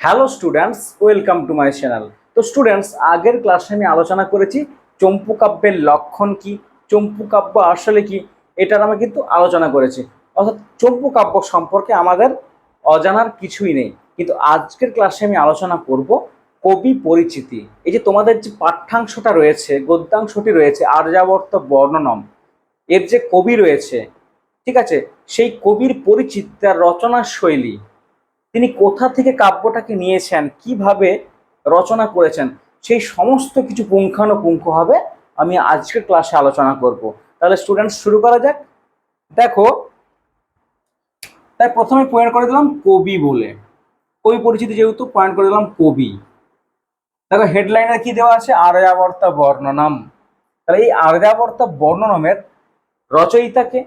Hello students welcome to my channel তো students আগের ক্লাসে আমি আলোচনা করেছি চম্পু কাব্যের লক্ষণ কি, চম্পু কাব্য আসলে কি, এটার আমি কিন্তু আলোচনা করেছি। অর্থাৎ চম্পু কাব্য সম্পর্কে আমাদের অজানার কিছুই নেই। কিন্তু আজকের ক্লাসে আমি আলোচনা করব কবি পরিচিতি। এই যে তোমাদের যে পাঠ্যাংশটা রয়েছে, গদ্যাংশটি রয়েছে, আর্যাবর্ত বর্ণনম, এর যে কবি রয়েছে, ঠিক আছে? সেই কবির পরিচিতি, তার রচনার শৈলী তিনি কোথা থেকে কাব্যটাকে নিয়েছেন, কীভাবে রচনা করেছেন, সেই সমস্ত কিছু পুঙ্খানুপুঙ্খভাবে আমি আজকের ক্লাসে আলোচনা করব। তাহলে স্টুডেন্ট শুরু করা যাক। দেখো, তাই প্রথমে পয়েন্ট করে দিলাম কবি বলে। কবি পরিচিতি যেহেতু পয়েন্ট করে দিলাম কবি। দেখো হেডলাইনে কি দেওয়া আছে? আর্যাবর্তা বর্ণনাম। তাহলে এই আর্যাবর্তা বর্ণনামের রচয়িতাকে,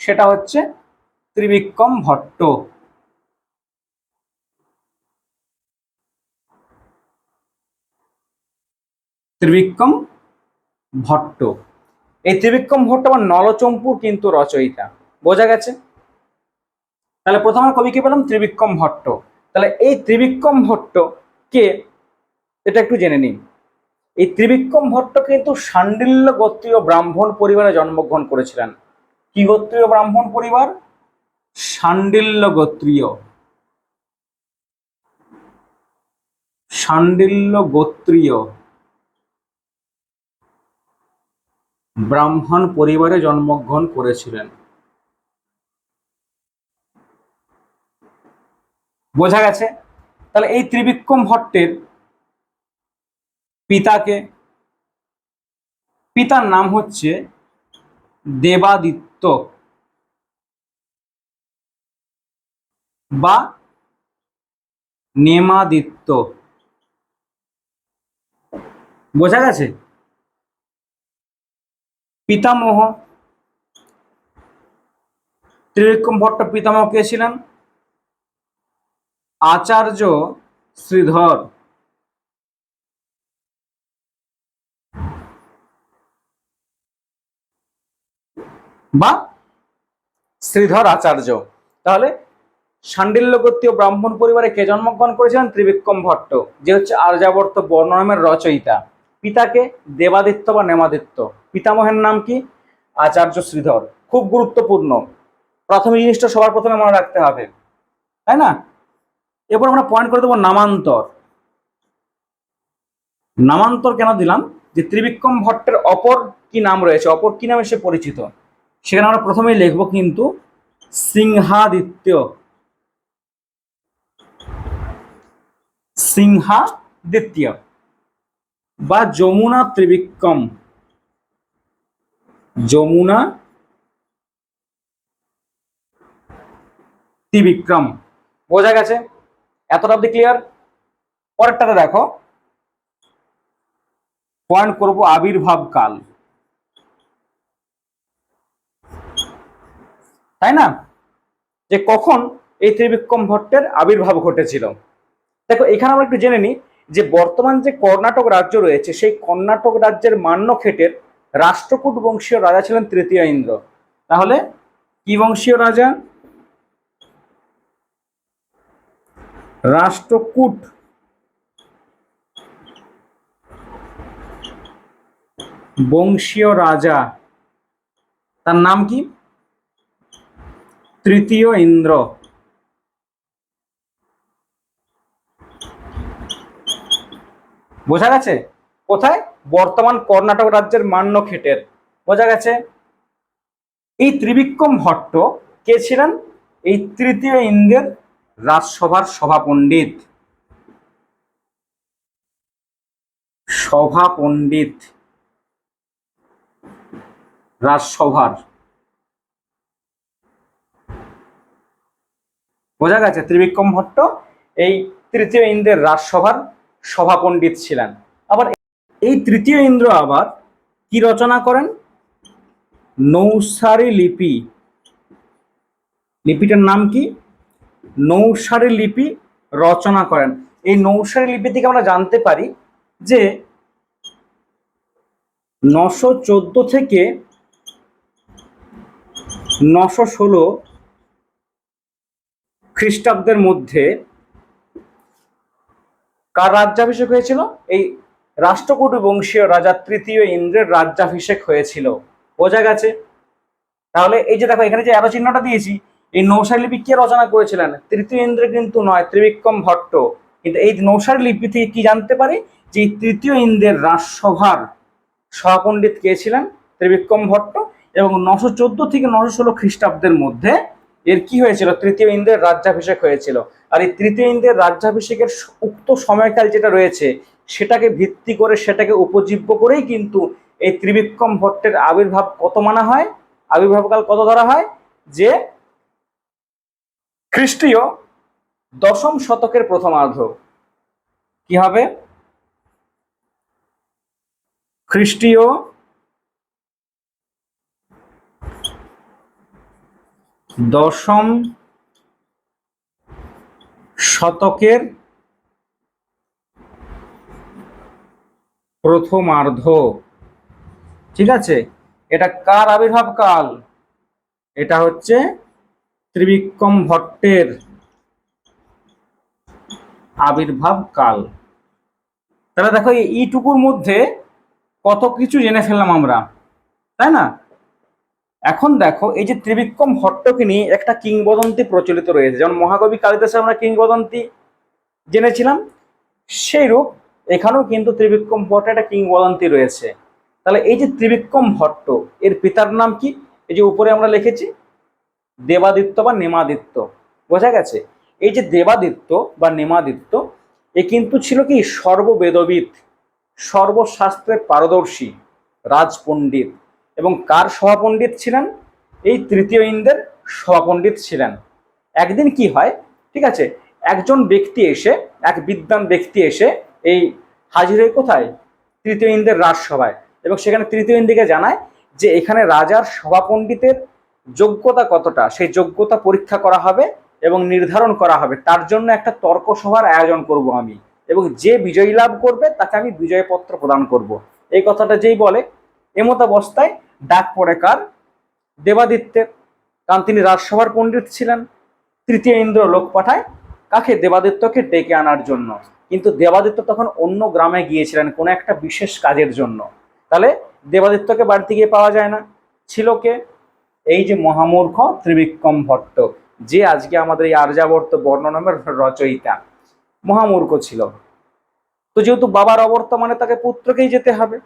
সেটা হচ্ছে ত্রিবিক্রম ভট্ট। ত্রিবিক্রম ভট্ট। এই ত্রিবিক্রম ভট্ট বা নলচম্পুর কিন্তু রচয়িতা। বোঝা গেছে? তাহলে প্রথমে কবিকে পেলাম? ত্রিবিক্রম ভট্ট। তাহলে এই ত্রিবিক্রম ভট্ট কে এটা একটু জেনে নিন এই ত্রিবিক্রম ভট্ট কিন্তু সান্ডিল্য গোত্রীয় ব্রাহ্মণ পরিবারে জন্মগ্রহণ করেছিলেন। কি গোত্রীয় ব্রাহ্মণ পরিবার? সান্ডিল্য গোত্রীয়। সান্ডিল্য গোত্রীয়। ব্রাহ্মণ পরিবারে জন্মগ্রহণ করেছিলেন। বোঝা গেছে? তাহলে এই ত্রিবিক্রম ভট্টের পিতাকে, পিতার নাম হচ্ছে দেবাদিত্য বা নেমাদিত্য। বোঝা গেছে? পিতামহ। ত্রিবিক্রম ভট্ট পিতামহ কে ছিলেন? আচার্য শ্রীধর। বা শ্রীধর আচার্য। তাহলে সান্ডিল্য গোত্রীয় ব্রাহ্মণ পরিবারে কে জন্মগ্রহণ করেছিলেন? ত্রিবিক্রম ভট্ট যে হচ্ছে আর্যাবর্ত বর্ণনামের রচয়িতা। পিতাকে দেবাদিত্য বা নেমাদিত্য। পিতামহের নাম কি? আচার্য শ্রীধর। খুব গুরুত্বপূর্ণ। প্রাথমিক জিনিসটা সবার প্রথমে মনে রাখতে হবে। তাই না? এরপর আমরা পয়েন্ট করে দেবো নামান্তর। নামান্তর কেন দিলাম? যে ত্রিবিক্রম ভট্টের অপর কি নাম রয়েছে? অপর কি নামে সে পরিচিত? সেখানে আমরা প্রথমেই লিখব কিন্তু সিংহাদিত্য। সিংহাদিত্য। বা যমুনা ত্রিবিক্রম। যমুনা ত্রিবিক্রম। বোঝা গেছে? এতটা অব্দি ক্লিয়ার পরেরটাতে দেখো। পয়েন্ট করব আবির্ভাব কাল। তাই না? যে কখন এই ত্রিবিক্রম ভট্টের আবির্ভাব ঘটেছিল। দেখো, এখানে আমরা একটু জেনে নিই যে বর্তমান যে কর্ণাটক রাজ্য রয়েছে, সেই কর্ণাটক রাজ্যের মান্য মান্যক্ষেটের রাষ্ট্রকূট বংশীয় রাজা ছিলেন তৃতীয় ইন্দ্র। তাহলে কি বংশীয় রাজা? রাষ্ট্রকূট। বংশীয় রাজা। তার নাম কি? তৃতীয় ইন্দ্র। বোঝা গেছে? কোথায়? বর্তমান কর্ণাটক রাজ্যের মান্যক্ষেটের বোঝা গেছে? এই ত্রিবিক্রম ভট্ট কে ছিলেন? এই তৃতীয় ইন্দ্রের রাজসভার সভা পণ্ডিত সভা পণ্ডিত রাজসভার। বোঝা গেছে ত্রিবিক্রম ভট্ট এই তৃতীয় ইন্দ্রের রাজসভার সভা পণ্ডিত ছিলেন। এই তৃতীয় ইন্দ্র আবার কি রচনা করেন? নৌসারি লিপি। লিপিটার নাম কি? নৌসারি লিপি রচনা করেন। এই নৌসারি লিপি থেকে আমরা জানতে পারি যে নশো চোদ্দ থেকে নশো ষোলো খ্রিস্টাব্দের মধ্যে কার রাজ্যাভিষেক হয়েছিল? এই রাষ্ট্রকূট বংশীয় রাজা তৃতীয় ইন্দ্রের রাজ্যাভিষেক হয়েছিল। বোঝা গেছে? তাহলে এই যে দেখো, এখানে যে এরো চিহ্নটা দিয়েছি, এই নৌসার লিপি কে রচনা করেছিলেন? তৃতীয় ইন্দ্র কিন্তু নয়, ত্রিবিক্রম ভট্ট। কিন্তু এই নৌসারী লিপি থেকে কি জানতে পারি? যে তৃতীয় ইন্দ্রের রাজসভার সহপণ্ডিত কে ছিলেন? ত্রিবিক্রম ভট্ট। এবং নশো চোদ্দ থেকে নশো ষোলো খ্রিস্টাব্দের মধ্যে এর কি হয়েছিল? তৃতীয় ইন্দ্রের রাজ্যাভিষেক হয়েছিল। আর এই তৃতীয় ইন্দ্রের রাজ্যাভিষেকের উক্ত সময়কাল যেটা রয়েছে সেটাকে ভিত্তি করে, সেটাকে উপজীব্য করেই কিন্তু এই ত্রিবিক্রম ভট্টের আবির্ভাব কত মানা হয়? আবির্ভাবকাল কত ধরা হয়? যে খ্রিস্টীয় দশম শতকের প্রথমার্ধ। কি হবে? খ্রিস্টীয় দশম শতকের প্রথমার্ধ। ঠিক আছে? এটা কার আবির্ভাব কাল? এটা হচ্ছে ত্রিবিক্রম ভট্টের আবির্ভাব কাল। তাহলে দেখো, এই এইটুকুর মধ্যে কত কিছু জেনে ফেললাম আমরা, তাই না? এখন দেখো, এই যে ত্রিবিক্রম ভট্টকে নিয়ে একটা কিংবদন্তি প্রচলিত রয়েছে। যেমন মহাকবি কালিদাসে আমরা কিংবদন্তি জেনেছিলাম সেই রূপ এখানেও কিন্তু ত্রিবিক্রম ভট্ট একটা কিংবদন্তি রয়েছে। তাহলে এই যে ত্রিবিক্রম ভট্ট, এর পিতার নাম কি? এই যে উপরে আমরা লিখেছি, দেবাদিত্য বা নেমাদিত্য। বোঝা গেছে? এই যে দেবাদিত্য বা নেমাদিত্য, এ কিন্তু ছিল কি সর্ববেদবিদ, সর্বশাস্ত্রের পারদর্শী, রাজপণ্ডিত। এবং কার সভাপণ্ডিত ছিলেন? এই তৃতীয় ইন্দ্রের সভাপণ্ডিত ছিলেন। একদিন কি হয়? ঠিক আছে, একজন ব্যক্তি এসে, এক বিদ্বান ব্যক্তি এসে এই হাজির হয়ে কোথায়? তৃতীয় ইন্দ্রের রাজসভায়। এবং সেখানে তৃতীয় ইন্দ্রকে জানায় যে এখানে রাজার সভাপণ্ডিতের যোগ্যতা কতটা? সেই যোগ্যতা পরীক্ষা করা হবে এবং নির্ধারণ করা হবে। তার জন্য একটা তর্ক সভার আয়োজন করব আমি। এবং যে বিজয়ী লাভ করবে, তাকে আমি বিজয়পত্র প্রদান করব। এই কথাটা যেই বলে এমতাবস্থায় ডাক পড়ে কার দেবাদিত্যের, কারণ তিনি রাজসভার পণ্ডিত ছিলেন, তৃতীয় ইন্দ্র লোক পাঠায়, কাকে দেবাদিত্যকে ডেকে আনার জন্য? কিন্তু দেবাদিত্য তখন অন্য গ্রামে গিয়েছিলেন কোনো একটা বিশেষ কাজের জন্য। তাহলে দেবাদিত্যকে বাড়িতে গিয়ে পাওয়া যায় না। ছিল কে? এই যে মহামূর্খ ত্রিবিক্রম ভট্ট, যে আজকে আমাদের এই আর্যাবর্ত বর্ণনামের রচয়িতা। মহামূর্খ ছিল। তো যেহেতু বাবার অবর্তমানে তাকে পুত্রকেই যেতে হবে,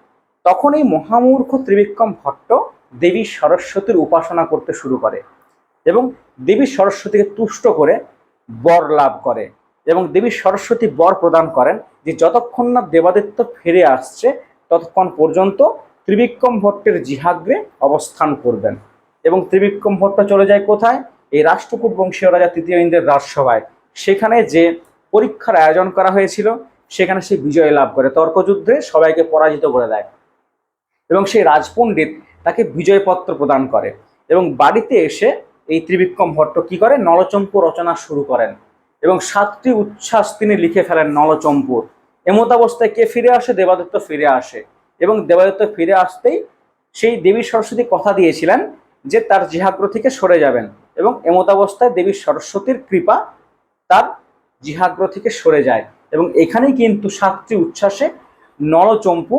তখন এই মহামূর্খ ত্রিবিক্রম ভট্ট দেবী সরস্বতীর উপাসনা করতে শুরু করে এবং দেবী সরস্বতীকে তুষ্ট করে বর লাভ করে। এবং দেবী সরস্বতী বর প্রদান করেন যে যতক্ষণ না দেবাদিত্য ফিরে আসছে, ততক্ষণ পর্যন্ত ত্রিবিক্রম ভট্টের জিহাগ্রে অবস্থান করবেন। এবং ত্রিবিক্রম ভট্ট চলে যায় কোথায়? এই রাষ্ট্রকূট বংশীয় রাজা তৃতীয় ইন্দ্রের রাজসভায়। সেখানে যে পরীক্ষার আয়োজন করা হয়েছিল, সেখানে সে বিজয় লাভ করে, তর্কযুদ্ধে সবাইকে পরাজিত করে দেয়। এবং সেই রাজপণ্ডিত তাকে বিজয়পত্র প্রদান করে। এবং বাড়িতে এসে এই ত্রিবিক্রম ভট্ট কি করে? নলচম্পু রচনা শুরু করেন। এবং সাতটি উচ্ছ্বাস তিনি লিখে ফেলেন নলচম্পুর এমতাবস্থায় কে ফিরে আসে? দেবাদত্ত ফিরে আসে। এবং দেবাদিত্য ফিরে আসতেই সেই দেবী সরস্বতী কথা দিয়েছিলেন যে তার জিহাগ্র থেকে সরে যাবেন এবং এমতাবস্থায় দেবী সরস্বতীর কৃপা তার জিহাগ্র থেকে সরে যায় এবং এখানেই কিন্তু সাতটি উচ্ছ্বাসে নলচম্পু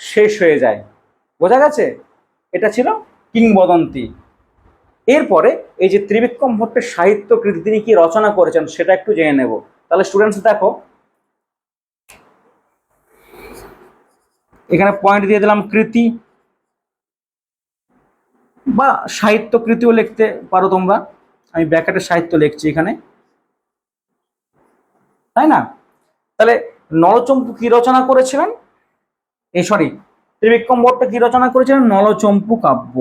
শেষ হয়ে যায়। বোঝা গেছে? এটা ছিল কিংবদন্তি। এরপরে এই যে ত্রিবিক্রম ভট্টের সাহিত্য কৃতি তিনি কি রচনা করেছেন সেটা একটু জেনে নেব। তাহলে স্টুডেন্টস দেখো। এখানে পয়েন্ট দিয়ে দিলাম কৃতি বা সাহিত্য কৃতিও লিখতে পারো তোমরা। আমি ব্যাকেটে সাহিত্য লিখছি এখানে। তাই না? তাহলে নলচম্পু কি রচনা করেছিলেন? এই সরি ত্রিবিক্রম ভট্ট কি রচনা করেছিলেন? নলচম্পু কাব্য।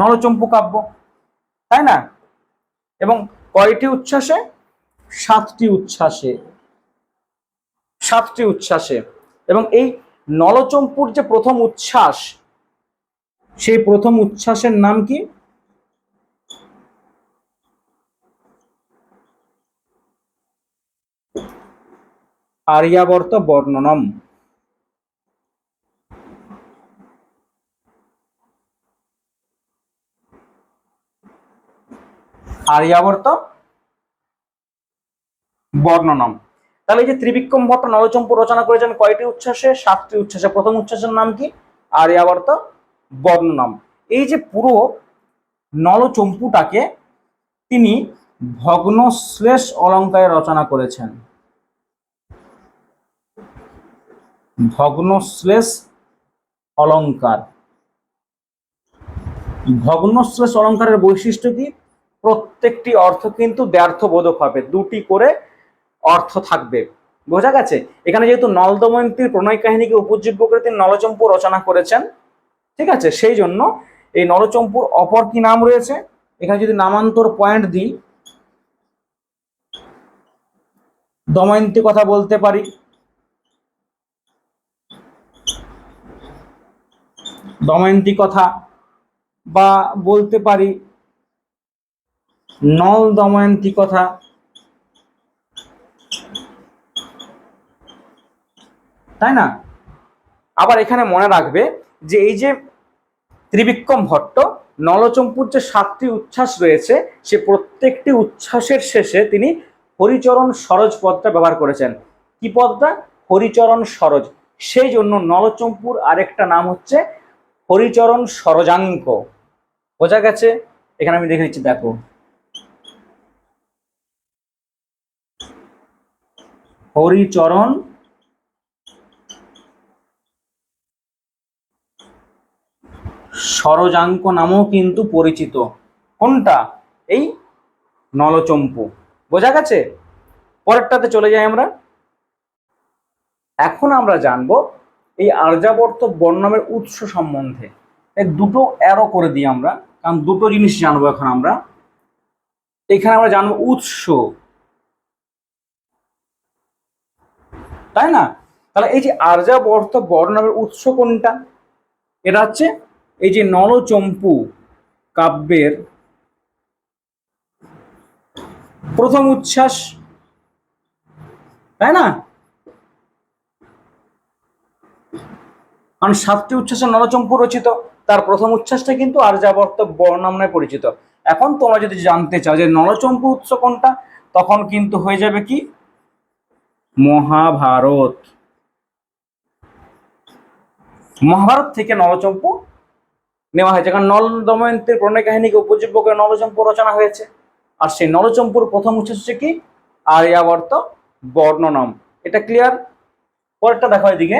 নলচম্পু কাব্য, তাই না? এবং কয়টি উচ্ছ্বাসে? সাতটি উচ্ছ্বাসে। সাতটি উচ্ছ্বাসে। এবং এই নলচম্পুর যে প্রথম উচ্ছ্বাস, সেই প্রথম উচ্ছ্বাসের নাম কি? আর্যাবর্ত বর্ণনম। আর্যাবর্ত বর্ণনাম। তাহলে এই যে ত্রিবিক্রম ভট্ট নলচম্পু রচনা করেছেন কয়টি উচ্ছ্বাসে? সাতটি উচ্ছ্বাসে। প্রথম উচ্ছ্বাসের নাম কি? আর্যাবর্ত বর্ণনাম। এই যে পুরো নলচম্পুটাকে তিনি ভগ্নশ্লেষ অলঙ্কারে রচনা করেছেন। ভগ্নশ্লেষ অলঙ্কার। ভগ্নশ্লেষ অলঙ্কারের বৈশিষ্ট্য কি? প্রত্যেকটি অর্থ কিন্তু দ্ব্যর্থবোধক হবে। দুটি করে অর্থ থাকবে। বোঝা গেছে? এখানে যেহেতু নল দময়ন্তীর প্রণয় কাহিনীকে উপজীব্য করে তিনি নলচম্পু রচনা করেছেন, ঠিক আছে? সেই জন্য এই নলচম্পুর অপর কি নাম রয়েছে? এখানে যদি নামান্তর পয়েন্ট দিই, দময়ন্তী কথা বলতে পারি। দময়ন্তী কথা বা বলতে পারি নল দময়ন্তী কথা। তাই না? আবার এখানে মনে রাখবে যে এই যে ত্রিবিক্রম ভট্ট, নলচম্পুর যে সাতটি উচ্ছ্বাস রয়েছে, সে প্রত্যেকটি উচ্ছ্বাসের শেষে তিনি হরিচরণ সরোজ পদটা ব্যবহার করেছেন। কি পদটা? হরিচরণ সরোজ। সেই জন্য নলচম্পুর আরেকটা নাম হচ্ছে হরিচরণ সরজাঙ্ক। বোঝা গেছে? এখানে আমি দেখে দিচ্ছি দেখো। হরিচরণ সরজাঙ্ক নামও কিন্তু পরিচিত। কোনটা? এই নলচম্পু। বোঝা গেছে? পরেরটাতে চলে যাই আমরা। এখন আমরা জানব এই আর্যাবর্ত বর্ণমের উৎস সম্বন্ধে। দুটো অ্যারো করে দিই আমরা, কারণ দুটো জিনিস জানব এখন আমরা। এখানে আমরা জানব উৎস। তাই না? তাহলে এই যে আর্যাবর্ত বর্ণমের উৎস কোনটা? এটা হচ্ছে এই যে নলচম্পু কাব্যের প্রথম উচ্ছ্বাস। তাই না? কারণ সাতটি উচ্ছ্বাসে নলচম্পু রচিত, তার প্রথম উচ্ছ্বাসটা কিন্তু আর্যাবর্ত বর্ণাম নামে পরিচিত। এখন তোমরা যদি জানতে চাও যে নলচম্পু উৎস কোনটা, তখন কিন্তু হয়ে যাবে কি? মহাভারত। মহাভারত থেকে নলচম্পু নেওয়া হয়েছে। কারণ নল দময়ন্তীর প্রণয় কাহিনীকে উপজীব্য করে নলচম্পু রচনা হয়েছে। আর সেই নলচম্পুর প্রথম উচ্ছ্বাস হচ্ছে কি? আর্যাবর্ত বর্ণনম। এটা ক্লিয়ার পরেরটা দেখো এদিকে।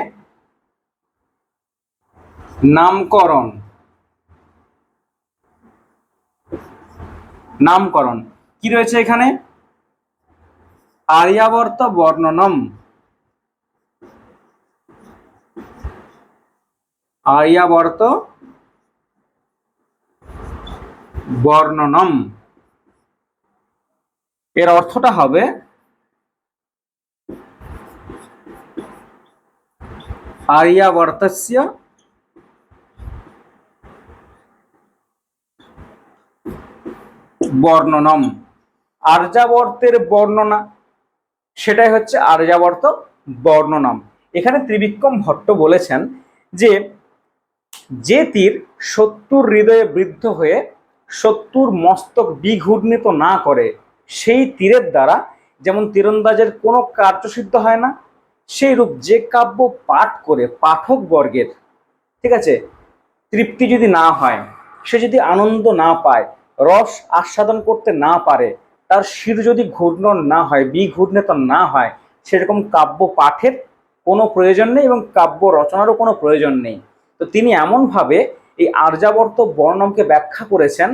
নামকরণ। নামকরণ। কি রয়েছে এখানে? আর্যাবর্ত বর্ণনম। আর্যাবর্ত বর্ণনম। এর অর্থটা হবে আর্যাবর্তস্য বর্ণনম। আর্যাবর্তের বর্ণনা সেটাই হচ্ছে আর্যাবর্ত বর্ণনাম। এখানে ত্রিবিক্রম ভট্ট বলেছেন যে যে তীর শত্রুর হৃদয়ে বৃদ্ধ হয়ে শত্রুর মস্তক বিঘূর্ণিত না করে, সেই তীরের দ্বারা যেমন তীরন্দাজের কোনো কার্যসিদ্ধ হয় না, সেই রূপ যে কাব্য পাঠ করে পাঠক বর্গের, ঠিক আছে, তৃপ্তি যদি না হয়, সে যদি আনন্দ না পায়, রস আস্বাদন করতে না পারে তার শির যদি ঘূর্ণন না হয়, বিঘূর্ণিত না হয়, সেরকম কাব্য পাঠের কোনো প্রয়োজন নেই এবং কাব্য রচনারও কোনো প্রয়োজন নেই। তো তিনি এমনভাবে এই আর্যাবর্ত বর্ণমকে ব্যাখ্যা করেছেন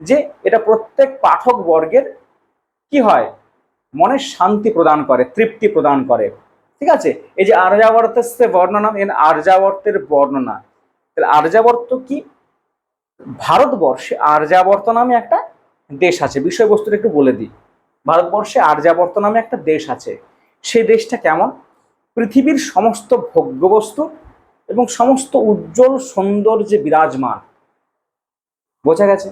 যে এটা প্রত্যেক পাঠক বর্গের কি হয়? মনে শান্তি প্রদান করে, তৃপ্তি প্রদান করে। ঠিক আছে? এই যে আর্যাবর্তের সে বর্ণনা, এর আর্যাবর্তের বর্ণনা। তাহলে আর্যাবর্ত কি? ভারতবর্ষে আর্যাবর্ত নামে একটা দেশ আছে। বিষয়বস্তুটা একটু বলে দিই। ভারতবর্ষে আর্যাবর্ত নামে একটা দেশ আছে। সেই দেশটা কেমন? পৃথিবীর সমস্ত ভোগ্যবস্তু এবং সমস্ত উজ্জ্বল সৌন্দর্যে বিরাজমান। বোঝা গেছে?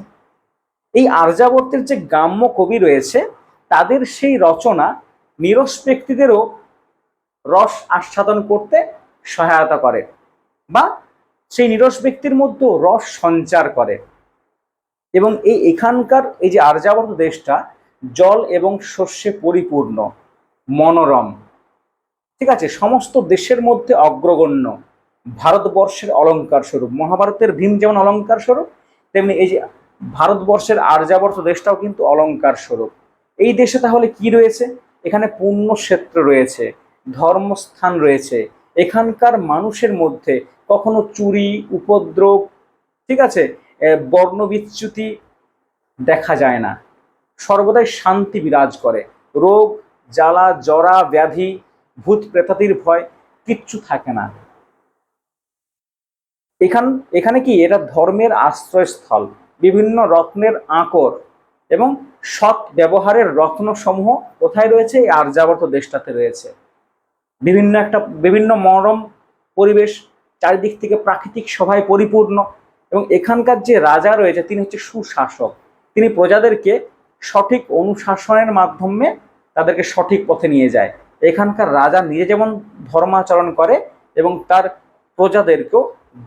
এই আর্যাবর্তের যে গ্রাম্য কবি রয়েছে, তাদের সেই রচনা নিরস ব্যক্তিদেরও রস আস্বাদন করতে সহায়তা করে বা সেই নিরস ব্যক্তির মধ্যেও রস সঞ্চার করে। এবং এই এখানকার এই যে আর্যাবর্ত দেশটা জল এবং শস্যে পরিপূর্ণ, মনোরম, ঠিক আছে? সমস্ত দেশের মধ্যে অগ্রগণ্য, ভারতবর্ষের অলংকার স্বরূপ, মহাভারতের ভীম যেমন অলংকার স্বরূপ, তেমনি এই যে ভারতবর্ষের আর্যাবর্ত দেশটাও কিন্তু অলংকার স্বরূপ। এই দেশে তাহলে কি রয়েছে? এখানে পুণ্যক্ষেত্র রয়েছে, ধর্মস্থান রয়েছে। এখানকার মানুষের মধ্যে কখনো চুরি, উপদ্রব, ঠিক আছে? বর্ণবিচ্যুতি দেখা যায় না। সর্বদাই শান্তি বিরাজ করে। রোগ, জ্বালা, জরা, ব্যাধি, ভূত প্রেতাতির ভয় কিচ্ছু থাকে না। এখান, এখানে কি এটা ধর্মের আশ্রয়স্থল? বিভিন্ন রত্নের আঁকর এবং সৎ ব্যবহারের রত্নসমূহ কোথায় রয়েছে? এই আর্যাবর্ত দেশটাতে রয়েছে। বিভিন্ন একটা, বিভিন্ন মনোরম পরিবেশ চারিদিক থেকে প্রাকৃতিক সভায় পরিপূর্ণ। এবং এখানকার যে রাজা রয়েছে, তিনি হচ্ছে সুশাসক। তিনি প্রজাদেরকে সঠিক অনুশাসনের মাধ্যমে তাদেরকে সঠিক পথে নিয়ে যায়। এখানকার রাজা নিজে যেমন ধর্মাচরণ করে এবং তার প্রজাদেরকেও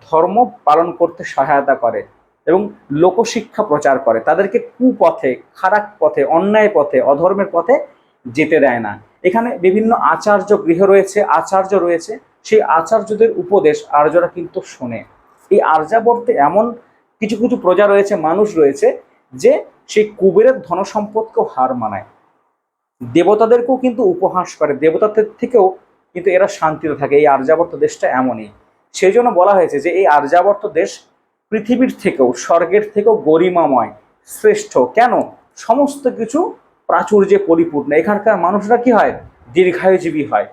ধর্ম পালন করতে সহায়তা করে এবং লোকশিক্ষা প্রচার করে। তাদেরকে কুপথে, খারাপ পথে, অন্যায় পথে, অধর্মের পথে যেতে দেয় না। এখানে বিভিন্ন আচার্য গৃহ রয়েছে, আচার্য রয়েছে। সেই আচার্যদের উপদেশ আর্যরা কিন্তু শোনে। এই আর্যাবর্তে এমন কিছু কিছু প্রজা রয়েছে, মানুষ রয়েছে, যে সেই কুবেরের ধনসম্পদকেও হার মানায়। দেবতাদেরকেও কিন্তু উপহাস করে, দেবতাদের থেকেও কিন্তু এরা শান্তিতে থাকে। এই আর্যাবর্ত দেশটা এমনই। সেই জন্য বলা হয়েছে যে এই আর্যাবর্ত দেশ পৃথিবীর থেকেও, স্বর্গের থেকেও গরিমাময়, শ্রেষ্ঠ। কেন? সমস্ত কিছু প্রাচুর্যে পরিপূর্ণ। এখানকার মানুষরা কি হয়? দীর্ঘায়ুজীবী হয়।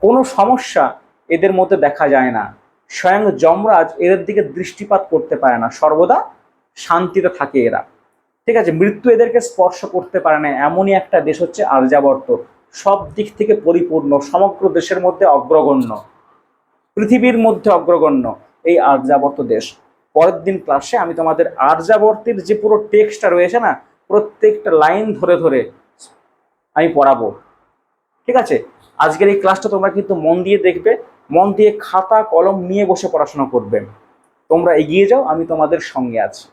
কোনো সমস্যা এদের মধ্যে দেখা যায় না। স্বয়ং যমরাজ এদের দিকে দৃষ্টিপাত করতে পারে না। সর্বদা শান্তিতে থাকে এরা। ঠিক আছে? মৃত্যু এদেরকে স্পর্শ করতে পারে না। এমনই একটা দেশ হচ্ছে আর্যাবর্ত। সব দিক থেকে পরিপূর্ণ, সমগ্র দেশের মধ্যে অগ্রগণ্য। পৃথিবীর মধ্যে অগ্রগণ্য এই আর্যাবর্ত দেশ। পরের দিন ক্লাসে আমি তোমাদের আর্যাবর্তের যে পুরো টেক্সটটা রয়েছে না, প্রত্যেকটা লাইন ধরে ধরে আমি পড়াবো। ঠিক আছে? আজকের এই ক্লাসটা তোমরা কিন্তু মন দিয়ে দেখবে। মন দিয়ে খাতা, কলম নিয়ে বসে পড়াশোনা করবে তোমরা এগিয়ে যাও, আমি তোমাদের সঙ্গে আছি।